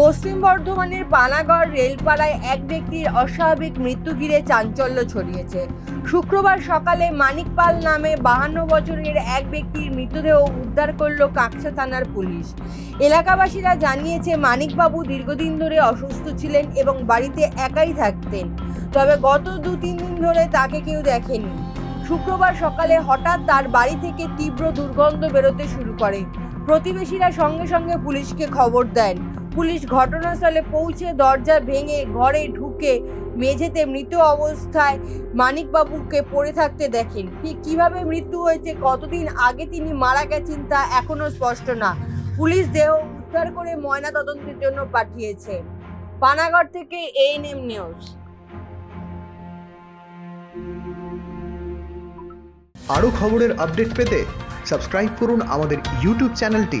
পশ্চিম বর্ধমানের পানাগড় রেলপাড়ায় এক ব্যক্তির অস্বাভাবিক মৃত্যু ঘিরে চাঞ্চল্য ছড়িয়েছে। শুক্রবার সকালে মানিক পাল নামে বাহান্ন বছরের এক ব্যক্তির মৃতদেহ উদ্ধার করল কাকসা থানার পুলিশ। এলাকাবাসীরা জানিয়েছে, মানিকবাবু দীর্ঘদিন ধরে অসুস্থ ছিলেন এবং বাড়িতে একাই থাকতেন। তবে গত দু তিন দিন ধরে তাকে কেউ দেখেনি। শুক্রবার সকালে হঠাৎ তার বাড়ি থেকে তীব্র দুর্গন্ধ বেরোতে শুরু করে। প্রতিবেশীরা সঙ্গে সঙ্গে পুলিশকে খবর দেন। পুলিশ ঘটনাস্থলে পৌঁছে দরজা ভেঙে ঘরে ঢুকে মেঝেতে মৃত অবস্থায় মানিকবাবুকে পড়ে থাকতে দেখেন। ঠিক কীভাবে মৃত্যু হয়েছে, কতদিন আগে তিনি মারা গেছেন তা এখনও স্পষ্ট না। পুলিশ দেহ উদ্ধার করে ময়না তদন্তের জন্য পাঠিয়েছে। পানাগড় থেকে এএনএম নিউজ আরও খবরের আপডেট পেতে সাবস্ক্রাইব করুন আমাদের ইউটিউব চ্যানেলটি।